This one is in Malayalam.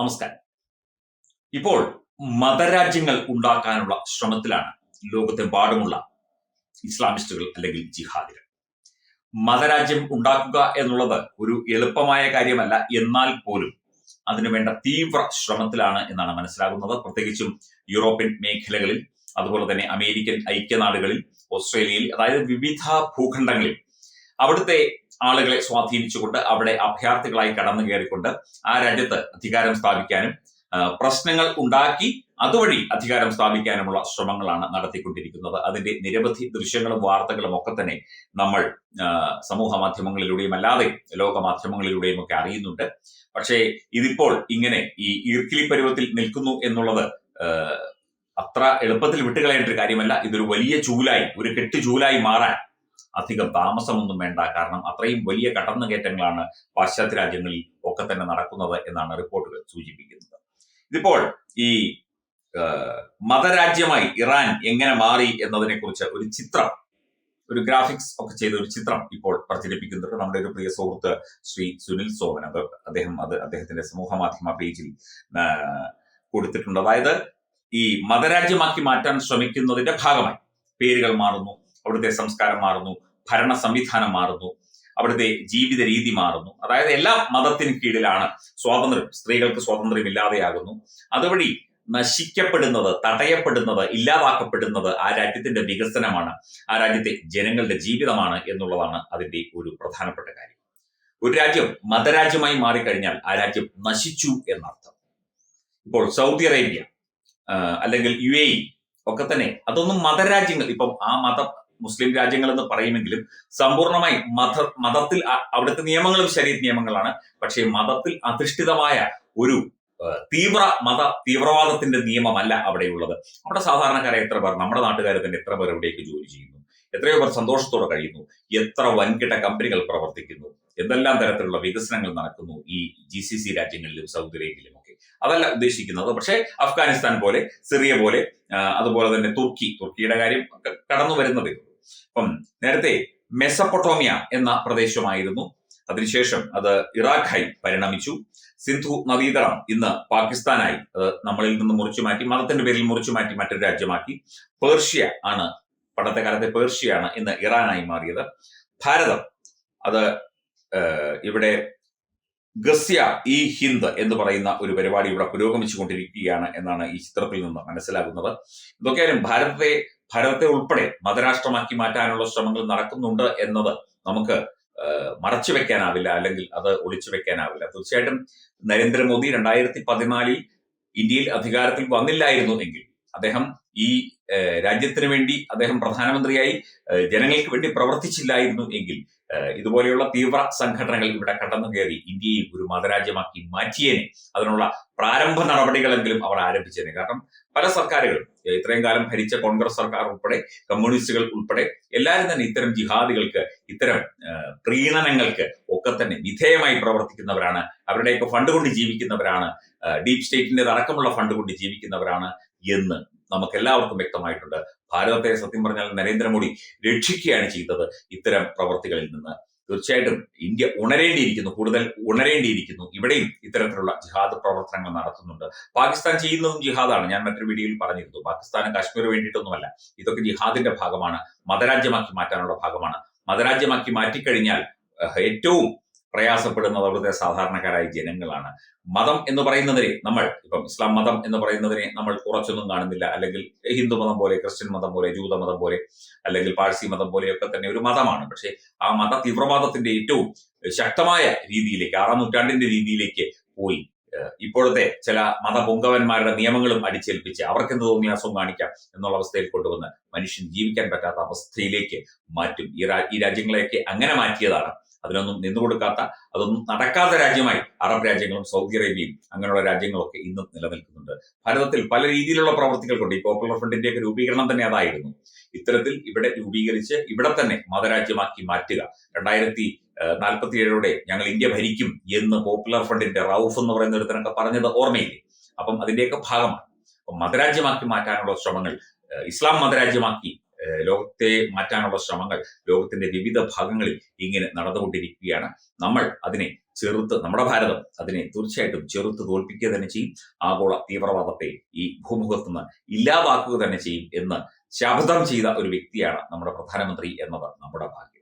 നമസ്കാരം. ഇപ്പോൾ മതരാജ്യങ്ങൾ ഉണ്ടാക്കാനുള്ള ശ്രമത്തിലാണ് ലോകത്തെമ്പാടുമുള്ള ഇസ്ലാമിസ്റ്റുകൾ അല്ലെങ്കിൽ ജിഹാദികൾ. മതരാജ്യം ഉണ്ടാക്കുക എന്നുള്ളത് ഒരു എളുപ്പമായ കാര്യമല്ല. എന്നാൽ പോലും അതിനുവേണ്ട തീവ്ര ശ്രമത്തിലാണ് എന്നാണ് മനസ്സിലാകുന്നത്. പ്രത്യേകിച്ചും യൂറോപ്യൻ മേഖലകളിൽ അതുപോലെ തന്നെ അമേരിക്കൻ ഐക്യനാടുകളിൽ ഓസ്ട്രേലിയയിൽ അതായത് വിവിധ ഭൂഖണ്ഡങ്ങളിൽ അവിടുത്തെ ആളുകളെ സ്വാധീനിച്ചുകൊണ്ട് അവിടെ അഭയാർത്ഥികളായി കടന്നു കയറിക്കൊണ്ട് ആ രാജ്യത്ത് അധികാരം സ്ഥാപിക്കാനും പ്രശ്നങ്ങൾ ഉണ്ടാക്കി അതുവഴി അധികാരം സ്ഥാപിക്കാനുമുള്ള ശ്രമങ്ങളാണ് നടത്തിക്കൊണ്ടിരിക്കുന്നത്. അതിന്റെ നിരവധി ദൃശ്യങ്ങളും വാർത്തകളും ഒക്കെ തന്നെ നമ്മൾ സമൂഹ മാധ്യമങ്ങളിലൂടെയും അല്ലാതെ ലോക മാധ്യമങ്ങളിലൂടെയും ഒക്കെ അറിയുന്നുണ്ട്. പക്ഷേ ഇതിപ്പോൾ ഇങ്ങനെ ഈ ഈർക്കിലി പരുവത്തിൽ നിൽക്കുന്നു എന്നുള്ളത് അത്ര എളുപ്പത്തിൽ വിട്ടുകളയേണ്ട ഒരു കാര്യമല്ല. ഇതൊരു വലിയ ചൂലായി ഒരു കെട്ടു ചൂലായി മാറാൻ അധികം താമസമൊന്നും വേണ്ട. കാരണം അത്രയും വലിയ കടന്നുകയറ്റങ്ങളാണ് പാശ്ചാത്യ രാജ്യങ്ങളിൽ ഒക്കെ തന്നെ നടക്കുന്നത് എന്നാണ് റിപ്പോർട്ടുകൾ സൂചിപ്പിക്കുന്നത്. ഇതിപ്പോൾ ഈ മതരാജ്യമായി ഇറാൻ എങ്ങനെ മാറി എന്നതിനെ കുറിച്ച് ഒരു ചിത്രം ഒരു ഗ്രാഫിക്സ് ഒക്കെ ചെയ്ത ഒരു ചിത്രം ഇപ്പോൾ പ്രചരിപ്പിക്കുന്നുണ്ട്. നമ്മുടെ ഒരു പ്രിയ സുഹൃത്ത് ശ്രീ സുനിൽ സോമൻ. അത് അദ്ദേഹം അത് അദ്ദേഹത്തിന്റെ സമൂഹ മാധ്യമ പേജിൽ കൊടുത്തിട്ടുണ്ട്. അതായത് ഈ മതരാജ്യമാക്കി മാറ്റാൻ ശ്രമിക്കുന്നതിന്റെ ഭാഗമായി പേരുകൾ മാറുന്നു. അവിടുത്തെ സംസ്കാരം മാറുന്നു ഭരണ സംവിധാനം മാറുന്നു അവിടുത്തെ ജീവിത രീതി മാറുന്നു. അതായത് എല്ലാ മതത്തിന് കീഴിലാണ് സ്വാതന്ത്ര്യം. സ്ത്രീകൾക്ക് സ്വാതന്ത്ര്യം ഇല്ലാതെയാകുന്നു. അതുവഴി നശിക്കപ്പെടുന്നത് തടയപ്പെടുന്നത് ഇല്ലാതാക്കപ്പെടുന്നത് ആ രാജ്യത്തിന്റെ വികസനമാണ് ആ രാജ്യത്തെ ജനങ്ങളുടെ ജീവിതമാണ് എന്നുള്ളതാണ് അതിന്റെ ഒരു പ്രധാനപ്പെട്ട കാര്യം. ഒരു രാജ്യം മതരാജ്യമായി മാറിക്കഴിഞ്ഞാൽ ആ രാജ്യം നശിച്ചു എന്നർത്ഥം. ഇപ്പോൾ സൗദി അറേബ്യ അല്ലെങ്കിൽ യു എ ഒക്കെ തന്നെ അതൊന്നും മതരാജ്യങ്ങൾ ഇപ്പം ആ മത മുസ്ലിം രാജ്യങ്ങൾ എന്ന് പറയുമെങ്കിലും സമ്പൂർണമായി മത മതത്തിൽ അവിടുത്തെ നിയമങ്ങളും ശരീര നിയമങ്ങളാണ്. പക്ഷേ മതത്തിൽ അധിഷ്ഠിതമായ ഒരു തീവ്ര മത തീവ്രവാദത്തിന്റെ നിയമമല്ല അവിടെയുള്ളത്. നമ്മുടെ സാധാരണക്കാരെ എത്ര പേർ നമ്മുടെ നാട്ടുകാർ തന്നെ എത്ര പേർ ഇവിടേക്ക് ജോലി ചെയ്യുന്നു? എത്രയോ പേർ സന്തോഷത്തോടെ കഴിയുന്നു? എത്ര വൻകിട കമ്പനികൾ പ്രവർത്തിക്കുന്നു? എന്തെല്ലാം തരത്തിലുള്ള വികസനങ്ങൾ നടക്കുന്നു ഈ ജി സി സി രാജ്യങ്ങളിലും സൗദി അറേബ്യയിലും ഒക്കെ? അതല്ല ഉദ്ദേശിക്കുന്നത്. പക്ഷേ അഫ്ഗാനിസ്ഥാൻ പോലെ സിറിയ പോലെ അതുപോലെ തന്നെ തുർക്കി. തുർക്കിയുടെ കാര്യം കടന്നു വരുന്നതേ അപ്പം നേരത്തെ മെസപ്പൊട്ടോമിയ എന്ന പ്രദേശമായിരുന്നു. അതിനുശേഷം അത് ഇറാഖായി പരിണമിച്ചു. സിന്ധു നദീതടം ഇന്ന് പാകിസ്ഥാനായി. അത് നമ്മളിൽ നിന്ന് മുറിച്ചു മാറ്റി മതത്തിന്റെ പേരിൽ മുറിച്ചു മാറ്റി മറ്റൊരു രാജ്യമാക്കി. പേർഷ്യ ആണ് പണ്ടത്തെ കാലത്തെ പേർഷ്യയാണ് ഇന്ന് ഇറാനായി മാറിയത്. ഭാരതം അത് ഇവിടെ ഗസ്യ ഇ ഹിന്ദ് എന്ന് പറയുന്ന ഒരു പരിപാടി ഇവിടെ പുരോഗമിച്ചുകൊണ്ടിരിക്കുകയാണ് എന്നാണ് ഈ ചിത്രത്തിൽ നിന്ന് മനസ്സിലാകുന്നത്. ഇതൊക്കെയായാലും ഭാരതത്തെ ഭാരതത്തെ ഉൾപ്പെടെ മതരാഷ്ട്രമാക്കി മാറ്റാനുള്ള ശ്രമങ്ങൾ നടക്കുന്നുണ്ട് എന്നത് നമുക്ക് മറച്ചു വെക്കാനാവില്ല അല്ലെങ്കിൽ അത് ഒളിച്ചു വെക്കാനാവില്ല. തീർച്ചയായിട്ടും നരേന്ദ്രമോദി രണ്ടായിരത്തി പതിനാലിൽ ഇന്ത്യയിൽ അധികാരത്തിൽ വന്നില്ലായിരുന്നു എങ്കിൽ അദ്ദേഹം ഈ രാജ്യത്തിന് വേണ്ടി അദ്ദേഹം പ്രധാനമന്ത്രിയായി ജനങ്ങൾക്ക് വേണ്ടി പ്രവർത്തിച്ചില്ലായിരുന്നു എങ്കിൽ ഇതുപോലെയുള്ള തീവ്ര സംഘടനകൾ ഇവിടെ കടന്നു കയറി ഇന്ത്യയെ ഒരു മതരാജ്യമാക്കി മാറ്റിയേനെ. അതിനുള്ള പ്രാരംഭ നടപടികളെങ്കിലും അവർ ആരംഭിച്ചേനെ. കാരണം പല സർക്കാരുകളും ഇത്രയും കാലം ഭരിച്ച കോൺഗ്രസ് സർക്കാർ ഉൾപ്പെടെ കമ്മ്യൂണിസ്റ്റുകൾ ഉൾപ്പെടെ എല്ലാവരും തന്നെ ഇത്തരം ജിഹാദികൾക്ക് ഇത്തരം പ്രീണനങ്ങൾക്ക് ഒക്കെ തന്നെ വിധേയമായി പ്രവർത്തിക്കുന്നവരാണ്. അവരുടെയൊക്കെ ഫണ്ട് കൊണ്ട് ജീവിക്കുന്നവരാണ്. ഡീപ് സ്റ്റേറ്റിന്റെ അടക്കമുള്ള ഫണ്ട് കൊണ്ട് ജീവിക്കുന്നവരാണ് എന്ന് നമുക്ക് എല്ലാവർക്കും വ്യക്തമായിട്ടുണ്ട്. ഭാരതത്തെ സത്യം പറഞ്ഞാൽ നരേന്ദ്രമോദി രക്ഷിക്കുകയാണ് ചെയ്തത് ഇത്തരം പ്രവർത്തികളിൽ നിന്ന്. തീർച്ചയായിട്ടും ഇന്ത്യ ഉണരേണ്ടിയിരിക്കുന്നു കൂടുതൽ ഉണരേണ്ടിയിരിക്കുന്നു. ഇവിടെയും ഇത്തരത്തിലുള്ള ജിഹാദ് പ്രവർത്തനങ്ങൾ നടത്തുന്നുണ്ട്. പാകിസ്ഥാൻ ചെയ്യുന്നതും ജിഹാദാണ്. ഞാൻ മറ്റൊരു വീഡിയോയിൽ പറഞ്ഞിരുന്നു. പാകിസ്ഥാൻ കാശ്മീർ വേണ്ടിയിട്ടൊന്നുമല്ല. ഇതൊക്കെ ജിഹാദിന്റെ ഭാഗമാണ്. മതരാജ്യമാക്കി മാറ്റാനുള്ള ഭാഗമാണ്. മതരാജ്യമാക്കി മാറ്റിക്കഴിഞ്ഞാൽ ഏറ്റവും പ്രയാസപ്പെടുന്നത് അവിടുത്തെ സാധാരണക്കാരായ ജനങ്ങളാണ്. മതം എന്ന് പറയുന്നതിനെ നമ്മൾ ഇപ്പം ഇസ്ലാം മതം എന്ന് പറയുന്നതിനെ നമ്മൾ കുറച്ചൊന്നും കാണുന്നില്ല. അല്ലെങ്കിൽ ഹിന്ദു മതം പോലെ ക്രിസ്ത്യൻ മതം പോലെ ജൂത മതം പോലെ അല്ലെങ്കിൽ പാഴ്സി മതം പോലെയൊക്കെ തന്നെ ഒരു മതമാണ്. പക്ഷേ ആ മത തീവ്രവാദത്തിന്റെ ഏറ്റവും ശക്തമായ രീതിയിലേക്ക് ആറാം നൂറ്റാണ്ടിന്റെ രീതിയിലേക്ക് പോയി. ഇപ്പോഴത്തെ ചില മതപൊങ്കവന്മാരുടെ നിയമങ്ങളും അടിച്ചേൽപ്പിച്ച് അവർക്ക് എന്ത് തോന്നിയാസവും കാണിക്കാം എന്നുള്ള അവസ്ഥയിൽ കൊണ്ടുവന്ന് മനുഷ്യൻ ജീവിക്കാൻ പറ്റാത്ത അവസ്ഥയിലേക്ക് മാറ്റും. ഈ ഈ രാജ്യങ്ങളെയൊക്കെ അങ്ങനെ മാറ്റിയതാണ്. അതിനൊന്നും നിന്നുകൊടുക്കാത്ത അതൊന്നും നടക്കാത്ത രാജ്യമായി അറബ് രാജ്യങ്ങളും സൗദി അറേബ്യയും അങ്ങനെയുള്ള രാജ്യങ്ങളൊക്കെ ഇന്ന് നിലനിൽക്കുന്നുണ്ട്. ഭാരതത്തിൽ പല രീതിയിലുള്ള പ്രവർത്തികൾ കൊണ്ട് ഈ പോപ്പുലർ ഫ്രണ്ടിന്റെയൊക്കെ രൂപീകരണം തന്നെ അതായിരുന്നു. ഇത്തരത്തിൽ ഇവിടെ രൂപീകരിച്ച് ഇവിടെ തന്നെ മതരാജ്യമാക്കി മാറ്റുക. രണ്ടായിരത്തി നാൽപ്പത്തി ഏഴോടെ ഞങ്ങൾ ഇന്ത്യ ഭരിക്കും എന്ന് പോപ്പുലർ ഫ്രണ്ടിന്റെ റൌഫ് എന്ന് പറയുന്ന ഒരുത്തനൊക്കെ പറഞ്ഞത് ഓർമ്മയില്ലേ? അപ്പം അതിന്റെയൊക്കെ ഭാഗമാണ്. അപ്പം മതരാജ്യമാക്കി മാറ്റാനുള്ള ശ്രമങ്ങൾ ഇസ്ലാം മതരാജ്യമാക്കി ലോകത്തെ മാറ്റാനുള്ള ശ്രമങ്ങൾ ലോകത്തിന്റെ വിവിധ ഭാഗങ്ങളിൽ ഇങ്ങനെ നടന്നുകൊണ്ടിരിക്കുകയാണ്. നമ്മൾ അതിനെ ചെറുത്ത് നമ്മുടെ ഭാരതം അതിനെ തീർച്ചയായിട്ടും ചെറുത്ത് തോൽപ്പിക്കുക തന്നെ ചെയ്യും ആഗോള തീവ്രവാദത്തെ ഈ ഭൂമുഖത്ത് നിന്ന് ഇല്ലാതാക്കുക തന്നെ ചെയ്യും എന്ന് ശപഥം ചെയ്ത ഒരു വ്യക്തിയാണ് നമ്മുടെ പ്രധാനമന്ത്രി എന്നത് നമ്മുടെ ഭാഗ്യം.